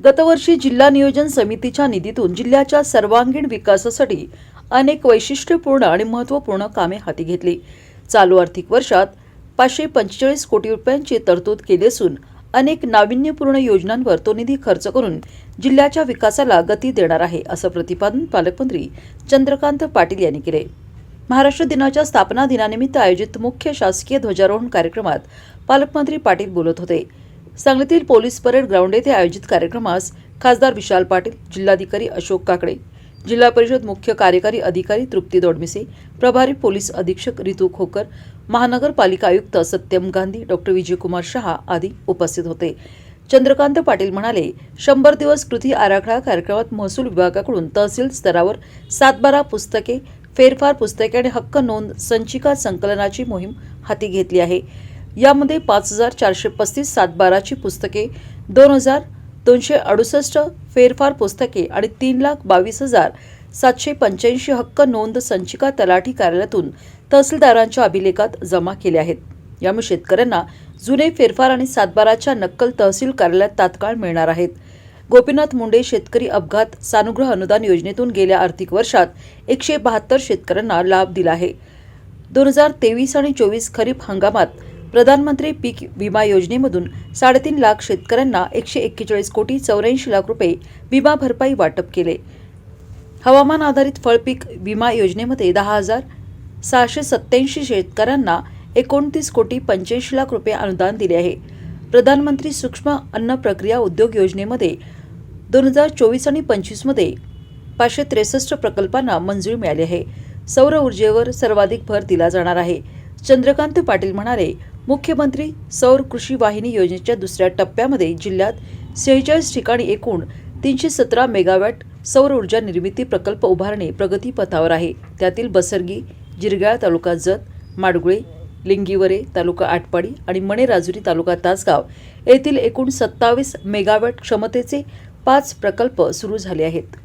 गतवर्षी जिल्हा नियोजन समितीच्या निधीतून जिल्ह्याच्या सर्वांगीण विकासासाठी अनेक वैशिष्ट्यपूर्ण आणि महत्त्वपूर्ण कामे हाती घेतली. चालू आर्थिक वर्षात पाचशे पंचेचाळीस कोटी रुपयांची तरतूद केली असून अनेक नाविन्यपूर्ण योजनांवर तो निधी खर्च करून जिल्ह्याच्या विकासाला गती देणार आहे असं प्रतिपादन पालकमंत्री चंद्रकांत पाटील यांनी केले. महाराष्ट्र दिनाच्या स्थापना दिनानिमित्त आयोजित मुख्य शासकीय ध्वजारोहण कार्यक्रमात पालकमंत्री पाटील बोलत होते. सांगलीतील पोलीस परेड ग्राउंड येथे आयोजित कार्यक्रमास खासदार विशाल पाटील जिल्हाधिकारी अशोक काकडे जिल्हा परिषद मुख्य कार्यकारी अधिकारी तृप्ती दोडमिसे प्रभारी पोलीस अधीक्षक रितू खोकर महानगरपालिका आयुक्त सत्यम गांधी डॉक्टर विजयकुमार शहा आदी उपस्थित होते. चंद्रकांत पाटील म्हणाले शंभर दिवस कृती आराखडा कार्यक्रमात महसूल विभागाकडून तहसील स्तरावर सातबारा पुस्तके फेरफार पुस्तके आणि हक्क नोंद संचिका संकलनाची मोहीम हाती घेतली आहे. यामध्ये पाच हजार चारशे पस्तीस सातबाराची पुस्तके दोन हजार दोनशे अडुसष्ट फेरफार पुस्तके आणि तीन लाख बावीस हजार सातशे पंच्याऐंशी हक्क नोंद संचिका तलाठी कार्यालयातून तहसीलदारांच्या अभिलेखात जमा केल्या आहेत. यामुळे शेतकऱ्यांना जुने फेरफार आणि सातबाराच्या नक्कल तहसील कार्यालयात तात्काळ मिळणार आहेत. गोपीनाथ मुंडे शेतकरी अपघात सानुग्रह अनुदान योजनेतून गेल्या आर्थिक वर्षात एकशे बहात्तर शेतकऱ्यांना लाभ दिला आहे. दोन हजार तेवीस आणि चोवीस खरीप हंगामात प्रधानमंत्री पीक विमा योजनेमधून साडेतीन लाख शेतकऱ्यांना एकशे एक्केचाळीस कोटी चौऱ्याऐंशी लाख रुपये विमा भरपाई वाटप केले. हवामान आधारित फळपीक विमा योजनेमध्ये दहा हजार सहाशे सत्याऐंशी शेतकऱ्यांना एकोणतीस कोटी पंच्याऐंशी लाख रुपये अनुदान दिले आहे. प्रधानमंत्री सूक्ष्म अन्न प्रक्रिया उद्योग योजनेमध्ये दोन हजार चोवीस आणि पंचवीसमध्ये पाचशे त्रेसष्ट प्रकल्पांना मंजुरी मिळाली आहे. सौर ऊर्जेवर सर्वाधिक भर दिला जाणार आहे. चंद्रकांत पाटील म्हणाले मुख्यमंत्री सौर कृषी वाहिनी योजनेच्या दुसऱ्या टप्प्यामध्ये जिल्ह्यात सेहेचाळीस ठिकाणी एकूण तीनशे सतरा मेगावॅट सौर ऊर्जा निर्मिती प्रकल्प उभारणे प्रगतीपथावर आहे. त्यातील बसरगी जिरगाळ तालुका जत माडगुळे लिंगीवरे तालुका आटपाडी आणि मणेराजुरी तालुका तासगाव येथील एकूण सत्तावीस मेगावॅट क्षमतेचे पाच प्रकल्प सुरू झाले आहेत.